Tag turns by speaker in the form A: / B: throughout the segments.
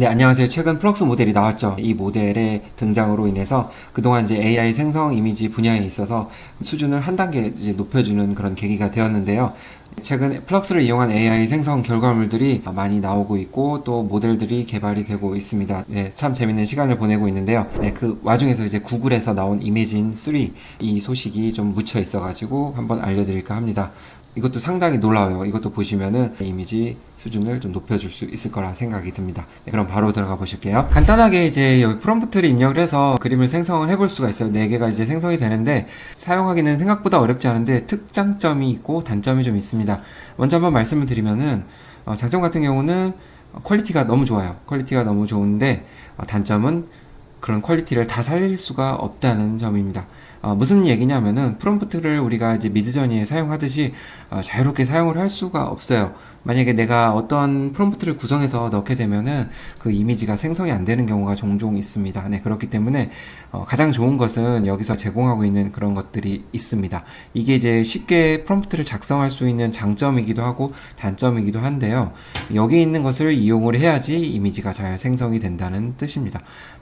A: 네, 안녕하세요. 최근 플럭스 모델이 나왔죠. 이 모델의 등장으로 인해서 그동안 이제 AI 생성 이미지 분야에 있어서 수준을 한 단계 이제 높여주는 그런 계기가 되었는데요. 최근 플럭스를 이용한 AI 생성 결과물들이 많이 나오고 있고 또 모델들이 개발이 되고 있습니다. 네, 참 재밌는 시간을 보내고 있는데요. 네, 그 와중에서 이제 구글에서 나온 이미진 3 이 소식이 좀 묻혀 있어가지고 한번 알려드릴까 합니다. 이것도 상당히 놀라워요. 이것도 보시면은 이미지 수준을 좀 높여줄 수 있을 거라 생각이 듭니다. 네, 그럼 바로 들어가 보실게요. 간단하게 이제 여기 프롬프트를 입력을 해서 그림을 생성을 해볼 수가 있어요. 4개가 이제 생성이 되는데 사용하기는 생각보다 어렵지 않은데 특장점이 있고 단점이 좀 있습니다. 먼저 한번 말씀을 드리면은 어, 장점 같은 경우는 퀄리티가 너무 좋아요. 퀄리티가 너무 좋은데 어, 단점은 그런 퀄리티를 다 살릴 수가 없다는 점입니다. 어, 무슨 얘기냐면은 프롬프트를 우리가 이제 미드저니에 사용하듯이 어, 자유롭게 사용을 할 수가 없어요. 만약에 내가 어떤 프롬프트를 구성해서 넣게 되면은 그 이미지가 생성이 안 되는 경우가 종종 있습니다. 네, 그렇기 때문에 어, 가장 좋은 것은 여기서 제공하고 있는 그런 것들이 있습니다. 이게 이제 쉽게 프롬프트를 작성할 수 있는 장점이기도 하고 단점이기도 한데요. 여기 있는 것을 이용을 해야지 이미지가 잘 생성이 된다는 뜻입니다.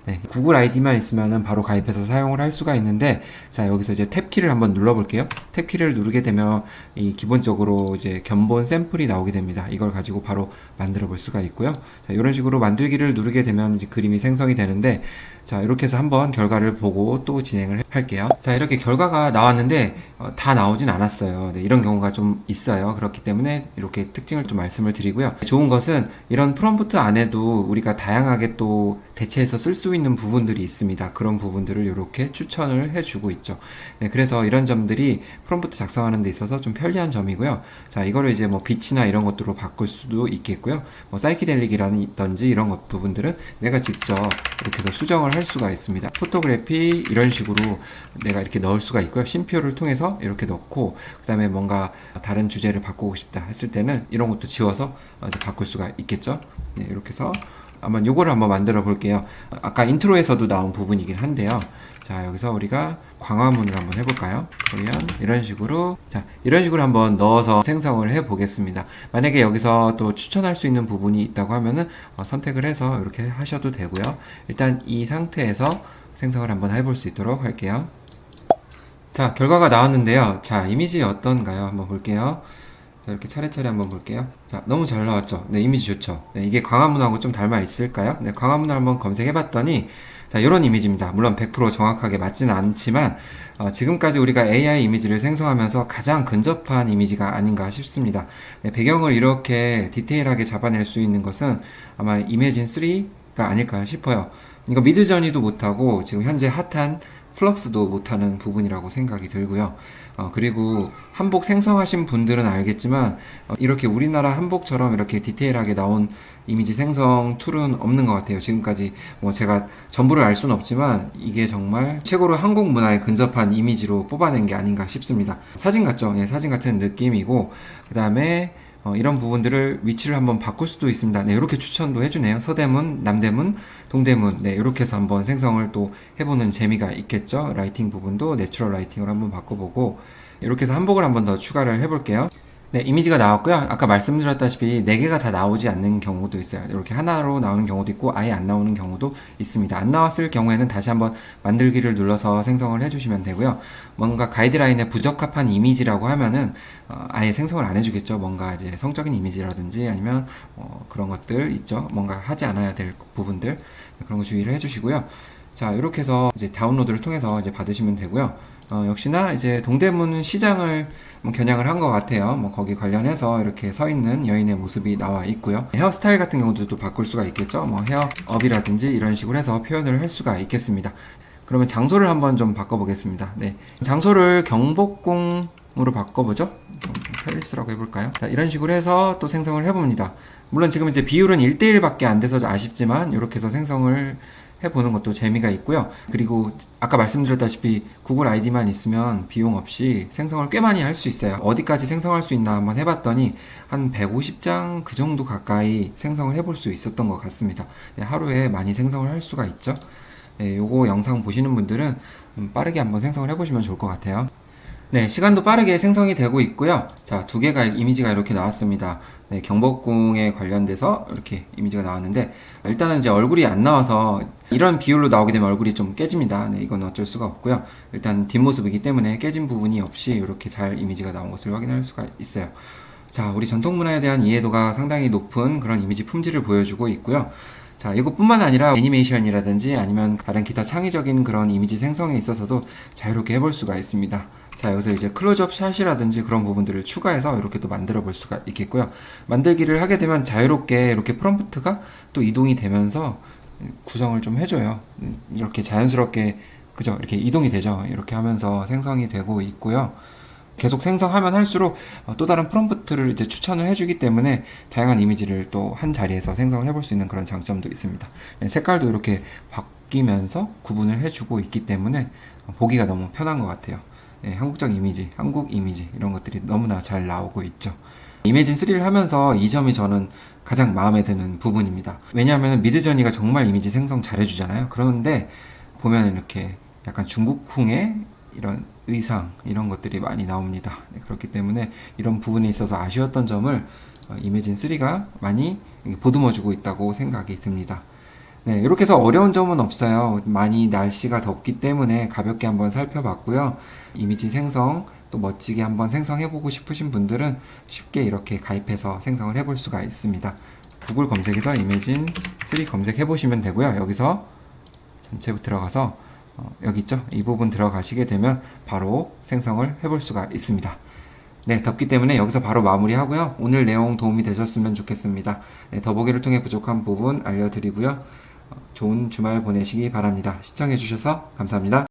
A: 네, 구글 아이디만 있으면은 바로 가입해서 사용을 할 수가 있는데 자 여기서 이제 탭키를 한번 눌러볼게요. 탭키를 누르게 되면 이 기본적으로 이제 견본 샘플이 나오게 됩니다. 이걸 가지고 바로 만들어 볼 수가 있고요. 자, 이런 식으로 만들기를 누르게 되면 이제 그림이 생성이 되는데 자 이렇게 해서 한번 결과를 보고 또 진행을 할게요. 자 이렇게 결과가 나왔는데 어, 다 나오진 않았어요. 네, 이런 경우가 좀 있어요. 그렇기 때문에 이렇게 특징을 좀 말씀을 드리고요. 좋은 것은 이런 프롬프트 안에도 우리가 다양하게 또 대체해서 쓸 수 있는 부분들이 있습니다. 그런 부분들을 이렇게 추천을 해주고 있죠. 네, 그래서 이런 점들이 프롬프트 작성하는 데 있어서 좀 편리한 점이고요. 자, 이거를 이제 뭐 빛이나 이런 것 들로 바꿀 수도 있겠고요. 뭐 사이키델릭이라든지 이런 것 부분들은 내가 직접 이렇게 해서 수정을 할 수가 있습니다. 포토그래피 이런 식으로 내가 이렇게 넣을 수가 있고요. 심표를 통해서 이렇게 넣고 그다음에 뭔가 다른 주제를 바꾸고 싶다 했을 때는 이런 것도 지워서 바꿀 수가 있겠죠. 네, 이렇게 해서 한번 요거를 한번 만들어 볼게요. 아까 인트로에서도 나온 부분이긴 한데요. 자, 여기서 우리가 광화문을 한번 해볼까요? 그러면 이런 식으로, 자, 이런 식으로 한번 넣어서 생성을 해 보겠습니다. 만약에 여기서 또 추천할 수 있는 부분이 있다고 하면은 어, 선택을 해서 이렇게 하셔도 되고요. 일단 이 상태에서 생성을 한번 해볼 수 있도록 할게요. 자, 결과가 나왔는데요. 자, 이미지 어떤가요? 한번 볼게요. 자, 이렇게 차례차례 한번 볼게요. 자, 너무 잘 나왔죠? 네, 이미지 좋죠? 네, 이게 광화문하고 좀 닮아 있을까요? 네, 광화문을 한번 검색해 봤더니, 자, 이런 이미지입니다. 물론 100% 정확하게 맞지는 않지만, 어, 지금까지 우리가 AI 이미지를 생성하면서 가장 근접한 이미지가 아닌가 싶습니다. 네, 배경을 이렇게 디테일하게 잡아낼 수 있는 것은 아마 이매진 3가 아닐까 싶어요. 이거 미드저니도 못하고, 지금 현재 핫한 플럭스도 못하는 부분이라고 생각이 들고요. 어, 그리고 한복 생성하신 분들은 알겠지만 어, 이렇게 우리나라 한복처럼 이렇게 디테일하게 나온 이미지 생성 툴은 없는 것 같아요. 지금까지 뭐 제가 전부를 알 수는 없지만 이게 정말 최고로 한국 문화에 근접한 이미지로 뽑아낸 게 아닌가 싶습니다. 사진 같죠? 예, 사진 같은 느낌이고 그 다음에 어, 이런 부분들을 위치를 한번 바꿀 수도 있습니다. 네, 이렇게 추천도 해주네요. 서대문, 남대문, 동대문. 네, 이렇게 해서 한번 생성을 또 해보는 재미가 있겠죠. 라이팅 부분도 내추럴 라이팅으로 한번 바꿔보고, 이렇게 해서 한복을 한번 더 추가를 해볼게요. 네, 이미지가 나왔고요. 아까 말씀드렸다시피 4개가 다 나오지 않는 경우도 있어요. 이렇게 하나로 나오는 경우도 있고 아예 안 나오는 경우도 있습니다. 안 나왔을 경우에는 다시 한번 만들기를 눌러서 생성을 해주시면 되고요. 뭔가 가이드라인에 부적합한 이미지라고 하면은 어, 아예 생성을 안 해주겠죠. 뭔가 이제 성적인 이미지라든지 아니면 어, 그런 것들 있죠. 뭔가 하지 않아야 될 부분들 그런 거 주의를 해주시고요. 자, 이렇게 해서 이제 다운로드를 통해서 이제 받으시면 되고요. 어, 역시나 이제 동대문 시장을 뭐 겨냥을 한 것 같아요. 뭐 거기 관련해서 이렇게 서 있는 여인의 모습이 나와 있고요. 헤어스타일 같은 경우도 또 바꿀 수가 있겠죠. 뭐 헤어업이라든지 이런 식으로 해서 표현을 할 수가 있겠습니다. 그러면 장소를 한번 좀 바꿔보겠습니다. 네. 장소를 경복궁으로 바꿔보죠. 페리스라고 해볼까요? 자, 이런 식으로 해서 또 생성을 해봅니다. 물론 지금 이제 비율은 1대1밖에 안 돼서 아쉽지만 이렇게 해서 생성을 해보는 것도 재미가 있고요. 그리고 아까 말씀드렸다시피 구글 아이디만 있으면 비용 없이 생성을 꽤 많이 할 수 있어요. 어디까지 생성할 수 있나 한번 해봤더니 한 150장 그 정도 가까이 생성을 해볼 수 있었던 것 같습니다. 네, 하루에 많이 생성을 할 수가 있죠. 네, 요거 영상 보시는 분들은 빠르게 한번 생성을 해보시면 좋을 것 같아요. 네, 시간도 빠르게 생성이 되고 있고요. 자, 두 개가 이미지가 이렇게 나왔습니다. 네, 경복궁에 관련돼서 이렇게 이미지가 나왔는데 일단은 이제 얼굴이 안 나와서 이런 비율로 나오게 되면 얼굴이 좀 깨집니다. 네, 이건 어쩔 수가 없고요. 일단 뒷모습이기 때문에 깨진 부분이 없이 이렇게 잘 이미지가 나온 것을 확인할 수가 있어요. 자, 우리 전통 문화에 대한 이해도가 상당히 높은 그런 이미지 품질을 보여주고 있고요. 자, 이것뿐만 아니라 애니메이션이라든지 아니면 다른 기타 창의적인 그런 이미지 생성에 있어서도 자유롭게 해볼 수가 있습니다. 자, 여기서 이제 클로즈업 샷이라든지 그런 부분들을 추가해서 이렇게 또 만들어 볼 수가 있겠고요. 만들기를 하게 되면 자유롭게 이렇게 프롬프트가 또 이동이 되면서 구성을 좀 해줘요. 이렇게 자연스럽게, 그죠? 이렇게 이동이 되죠. 이렇게 하면서 생성이 되고 있고요. 계속 생성하면 할수록 어, 또 다른 프롬프트를 이제 추천을 해주기 때문에 다양한 이미지를 또 한 자리에서 생성을 해볼 수 있는 그런 장점도 있습니다. 네, 색깔도 이렇게 바뀌면서 구분을 해주고 있기 때문에 보기가 너무 편한 것 같아요. 네, 한국적 이미지, 한국 이미지 이런 것들이 너무나 잘 나오고 있죠. 이매진 3를 하면서 이 점이 저는 가장 마음에 드는 부분입니다. 왜냐하면 미드저니가 정말 이미지 생성 잘해주잖아요. 그런데 보면 이렇게 약간 중국풍의 이런 의상 이런 것들이 많이 나옵니다. 네, 그렇기 때문에 이런 부분에 있어서 아쉬웠던 점을 어, 이매진 3가 많이 보듬어주고 있다고 생각이 듭니다. 네, 이렇게 해서 어려운 점은 없어요. 많이 날씨가 덥기 때문에 가볍게 한번 살펴봤고요. 이미지 생성, 또 멋지게 한번 생성해보고 싶으신 분들은 쉽게 이렇게 가입해서 생성을 해볼 수가 있습니다. 구글 검색에서 이미진 3 검색해보시면 되고요. 여기서 전체부 들어가서 어, 여기 있죠? 이 부분 들어가시게 되면 바로 생성을 해볼 수가 있습니다. 네, 덥기 때문에 여기서 바로 마무리하고요. 오늘 내용 도움이 되셨으면 좋겠습니다. 네, 더보기를 통해 부족한 부분 알려드리고요. 어, 좋은 주말 보내시기 바랍니다. 시청해주셔서 감사합니다.